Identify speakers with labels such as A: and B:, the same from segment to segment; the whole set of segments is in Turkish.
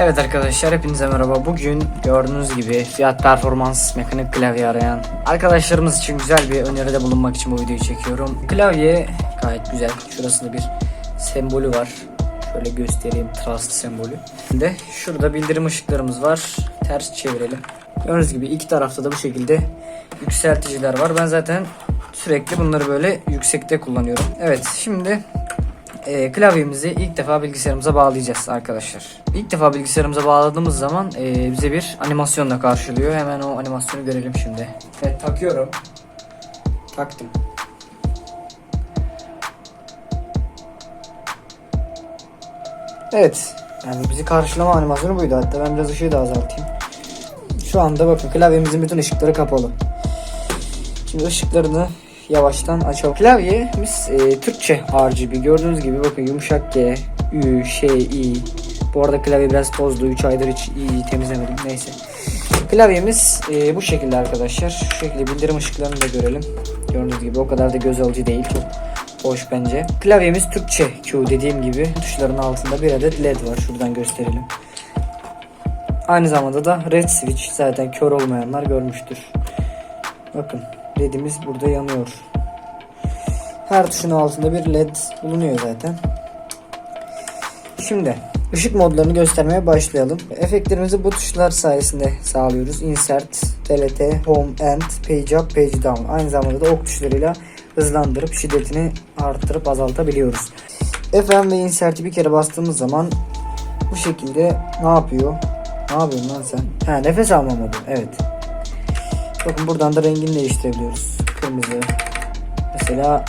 A: Evet arkadaşlar hepinize merhaba. Bugün gördüğünüz gibi fiyat performans mekanik klavye arayan arkadaşlarımız için güzel bir öneride bulunmak için bu videoyu çekiyorum. Klavye gayet güzel. Şurasında bir sembolü var. Şöyle göstereyim trust sembolü. De şurada bildirim ışıklarımız var. Ters çevirelim. Gördüğünüz gibi iki tarafta da bu şekilde yükselticiler var. Ben zaten sürekli bunları böyle yüksekte kullanıyorum. Evet şimdi e, klavyemizi ilk defa bilgisayarımıza bağlayacağız arkadaşlar. İlk defa bilgisayarımıza bağladığımız zaman e, bize bir animasyonla karşılıyor. Hemen o animasyonu görelim şimdi. Evet takıyorum. Taktım. Evet. Yani bizi karşılama animasyonu buydu. Hatta ben biraz ışığı da azaltayım. Şu anda bakın klavyemizin bütün ışıkları kapalı. Şimdi ışıklarını yavaştan açalım. Klavyemiz e, Türkçe RGB. Gördüğünüz gibi bakın yumuşak G, Ü, Ş, I. Bu arada klavye biraz tozlu. 3 aydır hiç iyi temizlemedim. Neyse. Klavyemiz e, bu şekilde arkadaşlar. Şu şekilde bildirim ışıklarını da görelim. Gördüğünüz gibi o kadar da göz alıcı değil. Çok hoş bence. Klavyemiz Türkçe Q dediğim gibi. Tuşların altında bir adet led var. Şuradan gösterelim. Aynı zamanda da red switch zaten kör olmayanlar görmüştür. Bakın ledimiz burada yanıyor. Her tuşun altında bir led bulunuyor zaten. Şimdi ışık modlarını göstermeye başlayalım. Efektlerimizi bu tuşlar sayesinde sağlıyoruz. Insert, delete, home, end, page up, page down. Aynı zamanda da ok tuşlarıyla hızlandırıp şiddetini arttırıp azaltabiliyoruz. FM ve insert'i bir kere bastığımız zaman bu şekilde ne yapıyor? Ne yapıyorsun lan sen? Ha nefes alma modu. Evet. Bakın buradan da rengini değiştirebiliyoruz. Kırmızı. Mesela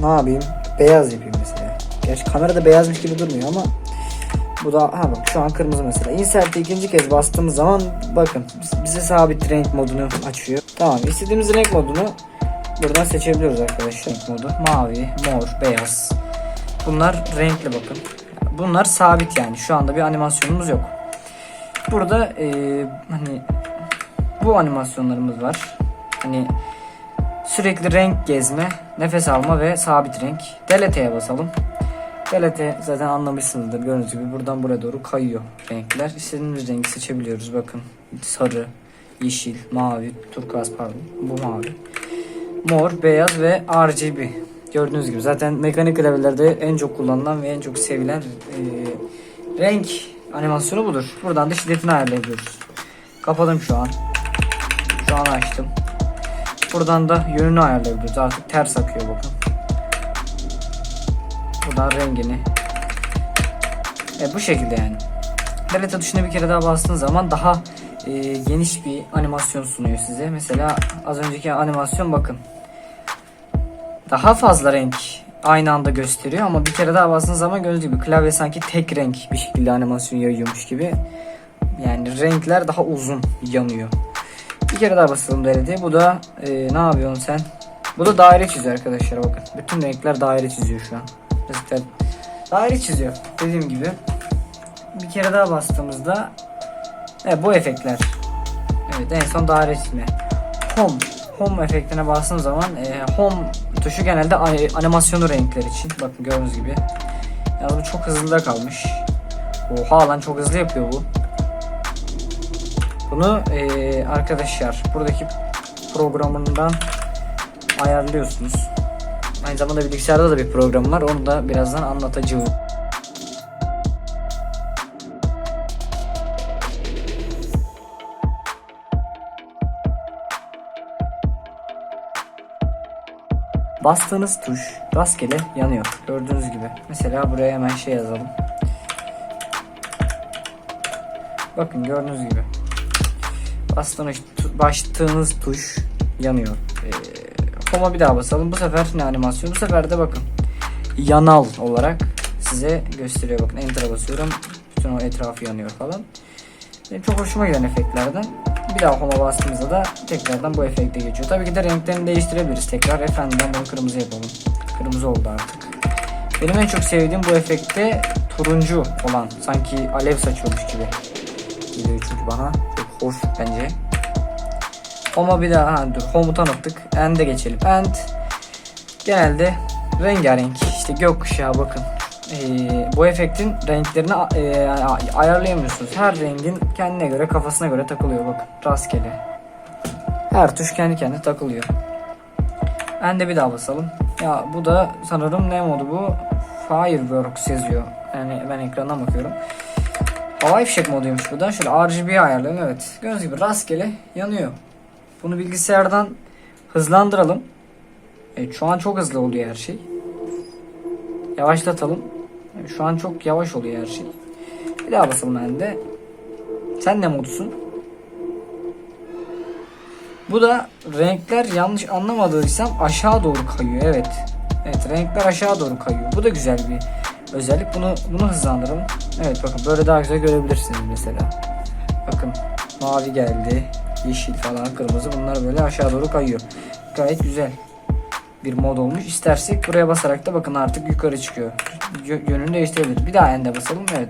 A: ne yapayım? Beyaz yapayım mesela. Gerçi kamerada beyazmış gibi durmuyor ama bu da ha bak şu an kırmızı mesela. Insert'e ikinci kez bastığımız zaman bakın bize sabit renk modunu açıyor. Tamam istediğimiz renk modunu buradan seçebiliyoruz arkadaşlar. Renk modu mavi, mor, beyaz. Bunlar renkli bakın. Bunlar sabit yani. Şu anda bir animasyonumuz yok. Burada eee, hani bu animasyonlarımız var. Hani sürekli renk gezme, nefes alma ve sabit renk. Delete'ye basalım. Delete zaten anlamışsınızdır. Gördüğünüz gibi buradan buraya doğru kayıyor renkler. İstediğimiz rengi seçebiliyoruz. Bakın sarı, yeşil, mavi, turkuaz pardon. Bu mavi. Mor, beyaz ve RGB. Gördüğünüz gibi zaten mekanik klavyelerde en çok kullanılan ve en çok sevilen e, renk animasyonu budur. Buradan da şiddetini ayarlayabiliyoruz. Kapadım şu an. Şu açtım. Buradan da yönünü ayarlayabiliyoruz. Artık ters akıyor bakın. Buradan rengini. E, bu şekilde yani. Delete tuşuna bir kere daha bastığın zaman daha e, geniş bir animasyon sunuyor size. Mesela az önceki animasyon bakın. Daha fazla renk aynı anda gösteriyor ama bir kere daha bastığınız zaman gördüğünüz gibi klavye sanki tek renk bir şekilde animasyon yayıyormuş gibi. Yani renkler daha uzun yanıyor. Bir kere daha basalım delete. Bu da e, ne yapıyorsun sen? Bu da daire çiziyor arkadaşlar bakın. Bütün renkler daire çiziyor şu an. Zaten daire çiziyor dediğim gibi. Bir kere daha bastığımızda evet, bu efektler. Evet en son daire çizme. Home. Home efektine bastığım zaman e, home tuşu genelde animasyonu renkler için. Bakın gördüğünüz gibi. Yalnız bu çok hızlı kalmış. Oha lan çok hızlı yapıyor bu. Bunu eee, arkadaşlar buradaki programından ayarlıyorsunuz. Aynı zamanda bilgisayarda da bir program var. Onu da birazdan anlatacağım. Bastığınız tuş rastgele yanıyor. Gördüğünüz gibi. Mesela buraya hemen şey yazalım. Bakın gördüğünüz gibi. Bastığınız, tu- bastığınız tuş yanıyor. Ee, home'a bir daha basalım. Bu sefer ne animasyon? Bu sefer de bakın. Yanal olarak size gösteriyor. Bakın enter'a basıyorum. Bütün o etrafı yanıyor falan. Benim çok hoşuma giden efektlerden. Bir daha home'a bastığımızda da tekrardan bu efekte geçiyor. Tabii ki de renklerini değiştirebiliriz tekrar. Efendim ben bunu kırmızı yapalım. Kırmızı oldu artık. Benim en çok sevdiğim bu efekte turuncu olan. Sanki alev saçıyormuş gibi geliyor çünkü bana. Hoş bence. Home'a bir daha ha, dur home'u tanıttık. End'e geçelim. End genelde rengarenk işte gökkuşağı bakın. e, bu efektin renklerini e, ayarlayamıyorsunuz. Her rengin kendine göre kafasına göre takılıyor bakın rastgele. Her tuş kendi kendine takılıyor. Ben de bir daha basalım. Ya bu da sanırım ne modu bu? Fireworks yazıyor. Yani ben ekrandan bakıyorum. Havai fişek moduymuş bu da. Şöyle RGB ayarlayalım. Evet. Gördüğünüz gibi rastgele yanıyor. Bunu bilgisayardan hızlandıralım. Evet, şu an çok hızlı oluyor her şey. Yavaşlatalım. Evet, şu an çok yavaş oluyor her şey. Bir daha basalım ben de. Sen ne modusun? Bu da renkler yanlış anlamadıysam aşağı doğru kayıyor. Evet. Evet renkler aşağı doğru kayıyor. Bu da güzel bir özellik. Bunu bunu hızlandıralım. Evet bakın böyle daha güzel görebilirsiniz mesela. Bakın mavi geldi. Yeşil falan kırmızı bunlar böyle aşağı doğru kayıyor. Gayet güzel bir mod olmuş. İstersek buraya basarak da bakın artık yukarı çıkıyor. Yö- Yönünü değiştirebiliriz. Bir daha end'e basalım. Evet.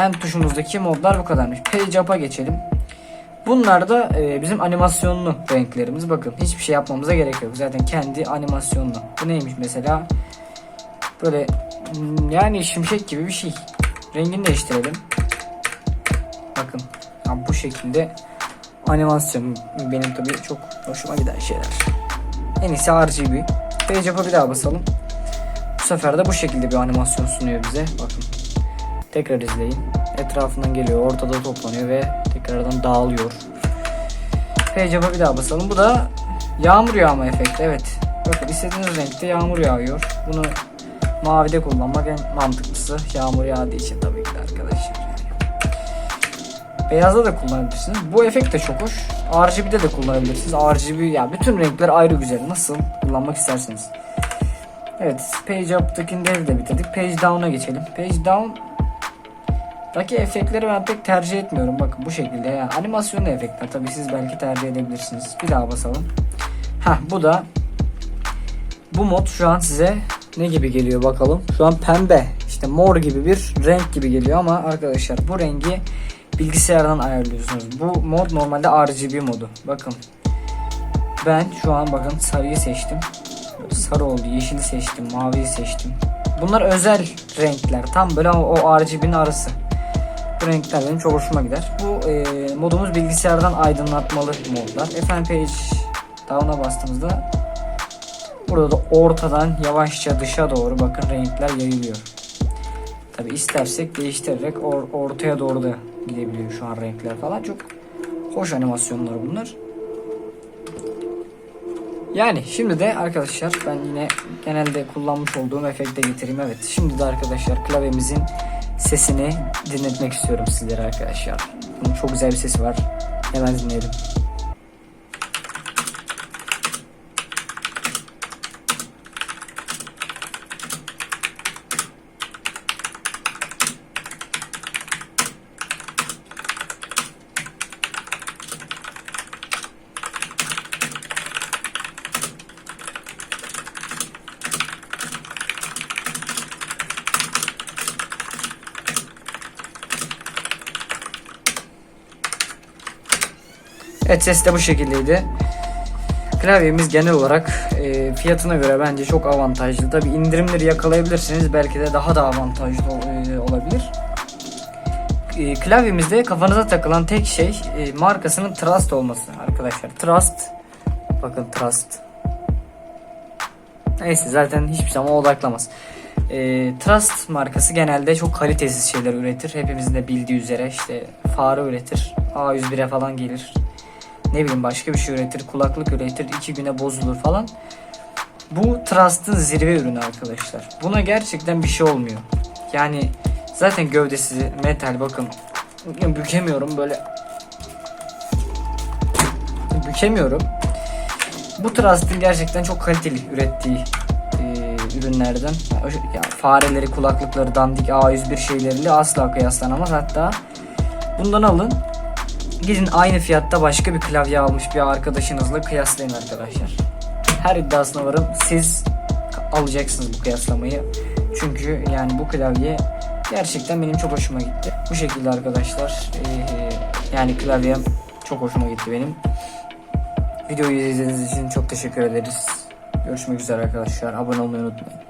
A: End tuşumuzdaki modlar bu kadarmış. Page up'a geçelim. Bunlar da e, bizim animasyonlu renklerimiz. Bakın hiçbir şey yapmamıza gerek yok. Zaten kendi animasyonlu. Bu neymiş mesela? Böyle yani şimşek gibi bir şey. Rengini değiştirelim. Bakın ya bu şekilde animasyon benim tabii çok hoşuma giden şeyler. En iyisi RGB. Page up'a bir daha basalım. Bu sefer de bu şekilde bir animasyon sunuyor bize. Bakın. Tekrar izleyin. Etrafından geliyor, ortada toplanıyor ve tekrardan dağılıyor. Page up'a bir daha basalım. Bu da yağmur yağma efekti. Evet. Bakın istediğiniz renkte yağmur yağıyor. Bunu mavide kullanmak en mantıklısı. Yağmur yağdığı için tabii ki de arkadaşlar. Beyazda da kullanabilirsiniz. Bu efekt de çok hoş. RGB'de de kullanabilirsiniz. RGB ya bütün renkler ayrı güzel. Nasıl kullanmak isterseniz. Evet, Page Up'takini de bitirdik. Page Down'a geçelim. Page Down Daki efektleri ben pek tercih etmiyorum. Bakın bu şekilde yani animasyonlu efektler. Tabii siz belki tercih edebilirsiniz. Bir daha basalım. Ha bu da bu mod şu an size ne gibi geliyor bakalım. Şu an pembe işte mor gibi bir renk gibi geliyor ama arkadaşlar bu rengi bilgisayardan ayarlıyorsunuz. Bu mod normalde RGB modu. Bakın ben şu an bakın sarıyı seçtim. Sarı oldu. Yeşili seçtim. Maviyi seçtim. Bunlar özel renkler. Tam böyle o, RGB'nin arası. Bu renkler benim çok hoşuma gider. Bu e, modumuz bilgisayardan aydınlatmalı modlar. FM Page Down'a bastığımızda burada da ortadan yavaşça dışa doğru bakın renkler yayılıyor. Tabi istersek değiştirerek or- ortaya doğru da gidebiliyor şu an renkler falan. Çok hoş animasyonlar bunlar. Yani şimdi de arkadaşlar ben yine genelde kullanmış olduğum efekte getireyim. Evet şimdi de arkadaşlar klavyemizin sesini dinletmek istiyorum sizlere arkadaşlar. Bunun çok güzel bir sesi var. Hemen dinleyelim. Ses de bu şekildeydi. Klavyemiz genel olarak e, fiyatına göre bence çok avantajlı. Tabi indirimleri yakalayabilirsiniz. Belki de daha da avantajlı e, olabilir. E, klavyemizde kafanıza takılan tek şey e, markasının Trust olması arkadaşlar. Trust. Bakın Trust. Neyse zaten hiçbir zaman odaklamaz. E, Trust markası genelde çok kalitesiz şeyler üretir. Hepimizin de bildiği üzere işte fare üretir. A101'e falan gelir ne bileyim başka bir şey üretir, kulaklık üretir, iki güne bozulur falan. Bu Trust'ın zirve ürünü arkadaşlar. Buna gerçekten bir şey olmuyor. Yani zaten gövdesi metal bakın. Bükemiyorum böyle. Bükemiyorum. Bu Trust'ın gerçekten çok kaliteli ürettiği e, ürünlerden. Ya, fareleri, kulaklıkları, dandik A101 şeyleriyle asla kıyaslanamaz. Hatta bundan alın Gidin aynı fiyatta başka bir klavye almış bir arkadaşınızla kıyaslayın arkadaşlar. Her iddiasına varım siz alacaksınız bu kıyaslamayı. Çünkü yani bu klavye gerçekten benim çok hoşuma gitti. Bu şekilde arkadaşlar yani klavyem çok hoşuma gitti benim. Videoyu izlediğiniz için çok teşekkür ederiz. Görüşmek üzere arkadaşlar. Abone olmayı unutmayın.